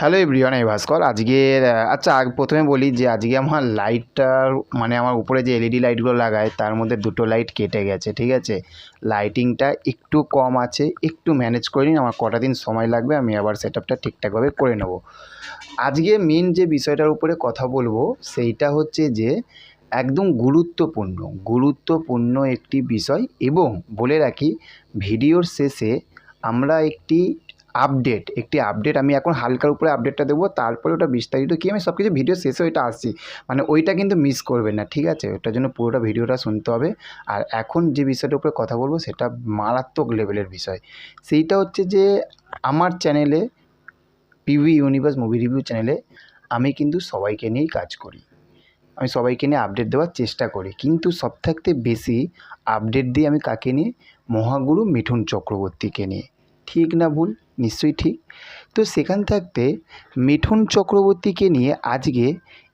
Hello everyone, আমি ভাস্কর। আজকের আচ্ছা প্রথমে বলি যে আজকে আমার লাইটটার মানে আমার উপরে যে এলইডি লাইটগুলো লাগায়, তার মধ্যে দুটো লাইট কেটে গেছে, ঠিক আছে? লাইটিংটা একটু কম আছে, একটু ম্যানেজ করে নিন, আমার কটা দিন সময় লাগবে, আমি আবার সেট আপটা ঠিকঠাকভাবে করে নেব। আজকে মেন যে বিষয়টার উপরে কথা বলব, সেইটা হচ্ছে যে, একদম গুরুত্বপূর্ণ গুরুত্বপূর্ণ একটি বিষয় এবং বলে রাখি, ভিডিওর শেষে আমরা একটি আপডেট, একটি আপডেট, আমি এখন হালকার উপরে আপডেটটা দেবো, তারপরে ওটা বিস্তারিত কি আমি সব কিছু ভিডিও শেষে ওইটা আসছি। মানে ওইটা কিন্তু মিস করবেন না, ঠিক আছে? ওটার জন্য পুরোটা ভিডিওটা শুনতে হবে। আর এখন যে বিষয়টার উপরে কথা বলব, সেটা মারাত্মক লেভেলের বিষয়। সেইটা হচ্ছে যে, আমার চ্যানেলে পিভি ইউনিভার্স মুভি রিভিউ চ্যানেলে আমি কিন্তু সবাইকে নিয়েই কাজ করি। আমি সবাইকে নিয়ে আপডেট দেওয়ার চেষ্টা করি। কিন্তু সব থাকতে বেশি আপডেট দিই আমি কাকে নিয়ে? মহাগুরু মিঠুন চক্রবর্তীকে নিয়ে। ঠিক না ভুল? নিশ্চয়ই ঠিক। তো সেখান থাকতে মিঠুন চক্রবর্তীকে নিয়ে আজকে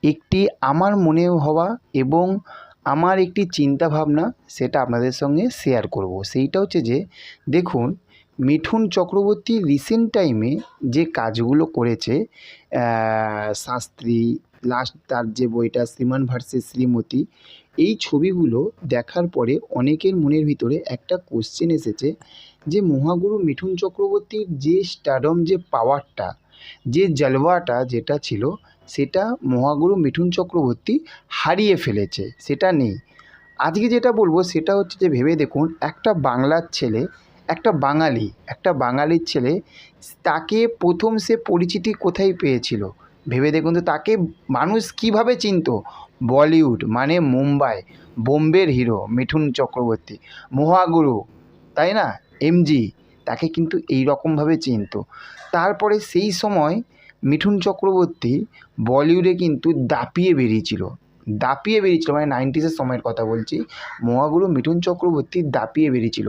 একটি আমার মনে হওয়া এবং আমার একটি চিন্তা ভাবনা সেটা আপনাদের সঙ্গে শেয়ার করব। সেইটা হচ্ছে যে, দেখুন, মিঠুন চক্রবর্তী রিসেন্ট টাইমে যে কাজগুলো করেছে শাস্ত্রী লাস্ট তার যে বইটা, শ্রীমান ভার্সেস শ্রীমতী এই ছবিগুলো দেখার পরে অনেকের মনের ভিতরে একটা কোশ্চেন এসেছে যে মহাগুরু মিঠুন চক্রবর্তীর যে স্টাডম যে পাওয়ারটা যে জলওয়াটা যেটা ছিল, সেটা মহাগুরু মিঠুন চক্রবর্তী হারিয়ে ফেলেছে, সেটা নেই। আজকে যেটা বলব সেটা হচ্ছে যে ভেবে দেখুন, একটা বাংলার ছেলে, একটা বাঙালি, একটা বাঙালির ছেলে, তাকে প্রথম সে পরিচিতি কোথায় পেয়েছিল? ভেবে দেখুন তো তাকে মানুষ কীভাবে চিনত? বলিউড মানে মুম্বাই, বোম্বের হিরো মিঠুন চক্রবর্তী, মহাগুরু, তাই না? এমজি তাকে কিন্তু এই রকমভাবে চিনতো। তারপরে সেই সময় মিঠুন চক্রবর্তী বলিউডে কিন্তু দাপিয়ে বেরিয়েছিল। দাপিয়ে বেরিয়েছিল মানে নাইনটিসের সময়ের কথা বলছি। মহাগুরু মিঠুন চক্রবর্তী দাপিয়ে বেরিয়েছিল।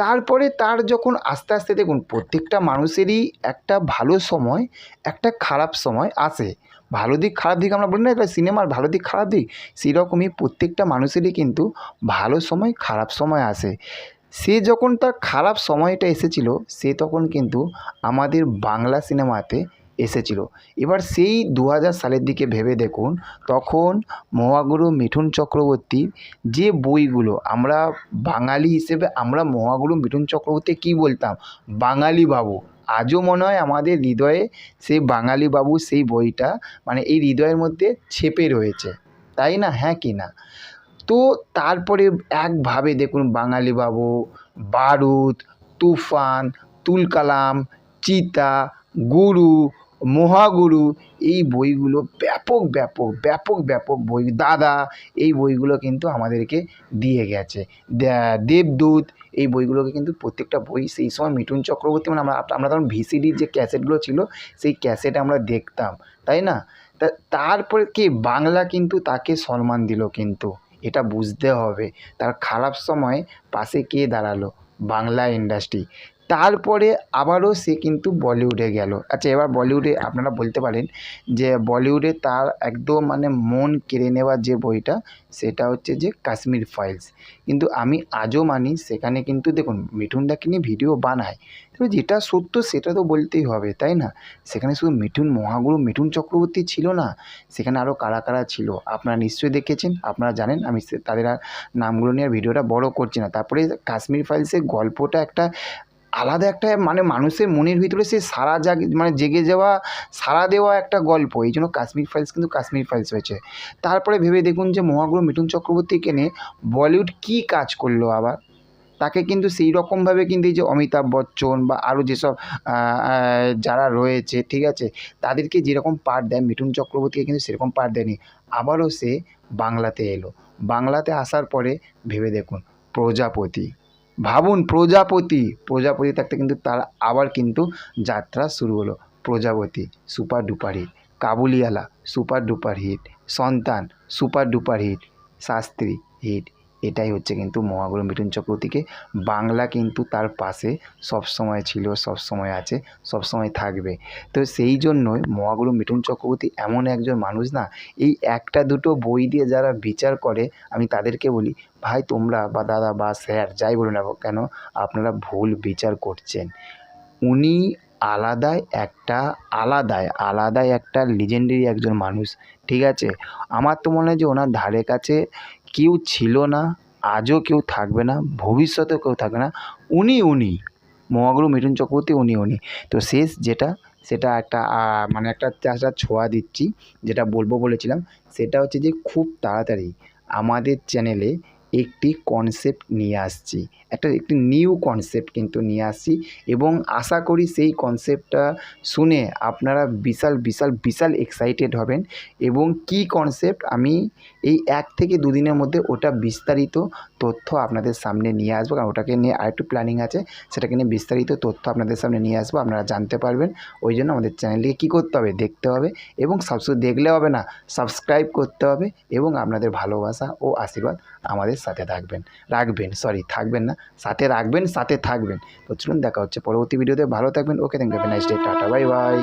তারপরে তার যখন আস্তে আস্তে দেখুন, প্রত্যেকটা মানুষেরই একটা ভালো সময়, একটা খারাপ সময় আসে ভালো দিক, খারাপ দিক আমরা বলি না এটা সিনেমার ভালো দিক, খারাপ দিক, সেরকমই প্রত্যেকটা মানুষেরই কিন্তু ভালো সময়, খারাপ সময় আসে সে যখন তার খারাপ সময়টা এসেছিল, সে তখন কিন্তু আমাদের বাংলা সিনেমাতে এসেছিল। এবার সেই দু হাজার সালের দিকে ভেবে দেখুন, তখন মহাগুরু মিঠুন চক্রবর্তীর যে বইগুলো, আমরা বাঙালি হিসেবে আমরা মহাগুরু মিঠুন চক্রবর্তী কী বলতাম? বাঙালি বাবু। আজও মনে হয় আমাদের হৃদয়ে সেই বাঙালি বাবু সেই বইটা মানে এই হৃদয়ের মধ্যে ছেপে রয়েছে। তাই না? হ্যাঁ কি না? তো তারপরে একভাবে দেখুন বাঙালি বাবু, বারুদ, তুফান, তুলকালাম, চিতা, গুরু মহাগুরু, এই বইগুলো ব্যাপক ব্যাপক ব্যাপক ব্যাপক বই। দাদা, এই বইগুলো কিন্তু আমাদেরকে দিয়ে গেছে। দেবদূত, এই বইগুলোকে কিন্তু প্রত্যেকটা বই সেই সময় মিঠুন চক্রবর্তী মানে আমরা আমরা তখন ভিসিডির যে ক্যাসেটগুলো ছিল, সেই ক্যাসেট আমরা দেখতাম, তাই না? তা, তারপরে কি? বাংলা কিন্তু তাকে সম্মান দিল কিন্তু, এটা বুঝতে হবে। তার খারাপ সময় পাশে কে দাঁড়াল? বাংলা ইন্ডাস্ট্রি। তারপরে আবারও সে কিন্তু বলিউডে গেল। আচ্ছা এবার বলিউডে আপনারা বলতে পারেন যে বলিউডে তার একদম মানে মন কেড়ে নেওয়ার যে বইটা, সেটা হচ্ছে যে কাশ্মীর ফাইলস। কিন্তু আমি আজও মানি সেখানে কিন্তু দেখুন মিঠুনদাকে নিয়ে ভিডিও বানায়। তো যেটা সত্য সেটা তো বলতেই হবে, তাই না? সেখানে শুধু মিঠুন মহাগুরু, মিঠুন চক্রবর্তী ছিল না, সেখানে আরও কারা কারা ছিল? আপনারা নিশ্চয়ই দেখেছেন, আপনারা জানেন, আমি তাদের নামগুলো নিয়ে ভিডিওটা বড় করছি না। তারপরে কাশ্মীর ফাইলসের গল্পটা একটা আলাদা একটা মানে মানুষের মনের ভিতরে সে সারা জাগ মানে জেগে যাওয়া, সারা দেওয়া একটা গল্প। এই জন্য কাশ্মীর ফাইলস কিন্তু কাশ্মীর ফাইলস হয়েছে। তারপরে ভেবে দেখুন যে মহাগুরু মিঠুন চক্রবর্তীকে নিয়ে বলিউড কী কাজ করল আবার? তাকে কিন্তু সেই রকমভাবে কিন্তু এই যে অমিতাভ বচ্চন বা আরও যেসব যারা রয়েছে, ঠিক আছে, তাদেরকে যেরকম পার্ট দেয়, মিঠুন চক্রবর্তীকে কিন্তু সেরকম পার্ট দেয়নি। আবারও সে বাংলাতে এলো। বাংলাতে আসার পরে ভেবে দেখুন, প্রজাপতি। ভাবুন প্রজাপতি। প্রজাপতি থাকতে কিন্তু তার আবার কিন্তু যাত্রা শুরু হলো। Prajapati, super duper hit. Kabuliwala, super duper hit. Santan, super duper hit. Shastri hit. এটাই হচ্ছে কিন্তু মহাগুরু মিঠুন চক্রবর্তীকে। বাংলা কিন্তু তার পাশে সবসময় ছিল, সবসময় আছে, সবসময় থাকবে। তো সেই জন্যই মহাগুরু মিঠুন চক্রবর্তী এমন একজন মানুষ না, এই একটা দুটো বই দিয়ে যারা বিচার করে, আমি তাদেরকে বলি, ভাই, তোমরা বা দাদা বা স্যার যাই বলুন না কেন, আপনারা ভুল বিচার করছেন। উনি আলাদাই একটা, আলাদাই আলাদাই একটা লিজেন্ডারি একজন মানুষ, ঠিক আছে? আমার তো মনে হয় যে ওনার ধারে কাছে কেউ ছিল না, আজও কেউ থাকবে না, ভবিষ্যতেও কেউ থাকবে না। উনি উনি, মহাগুরু মিঠুন চক্রবর্তী, উনি উনি। তো শেষ যেটা, সেটা একটা মানে একটা একটা ছোঁয়া দিচ্ছি, যেটা বলব বলেছিলাম, সেটা হচ্ছে যে খুব তাড়াতাড়ি আমাদের চ্যানেলে একটি কনসেপ্ট নিয়ে আসছি। একটা, একটি নিউ কনসেপ্ট কিন্তু নিয়ে আসছি এবং আশা করি সেই কনসেপ্টটা শুনে আপনারা বিশাল বিশাল বিশাল এক্সাইটেড হবেন এবং কী কনসেপ্ট আমি এই এক থেকে দুদিনের মধ্যে ওটা বিস্তারিত তথ্য আপনাদের সামনে নিয়ে আসব। কারণ ওটাকে নিয়ে আরেকটু প্ল্যানিং আছে, সেটাকে নিয়ে বিস্তারিত তথ্য আপনাদের সামনে নিয়ে আসব, আপনারা জানতে পারবেন। ওই জন্য আমাদের চ্যানেলটিকে কী করতে হবে? দেখতে হবে এবং সবসময় দেখলে হবে না সাবস্ক্রাইব করতে হবে এবং আপনাদের ভালোবাসা ও আশীর্বাদ আমাদের সাথে থাকবেন, রাখবেন সরি থাকবেন না, সাথে রাখবেন, সাথে থাকবেন। তো চলুন দেখা হচ্ছে পরবর্তী ভিডিওতে ভালো থাকবেন okay thank you nice day tata bye bye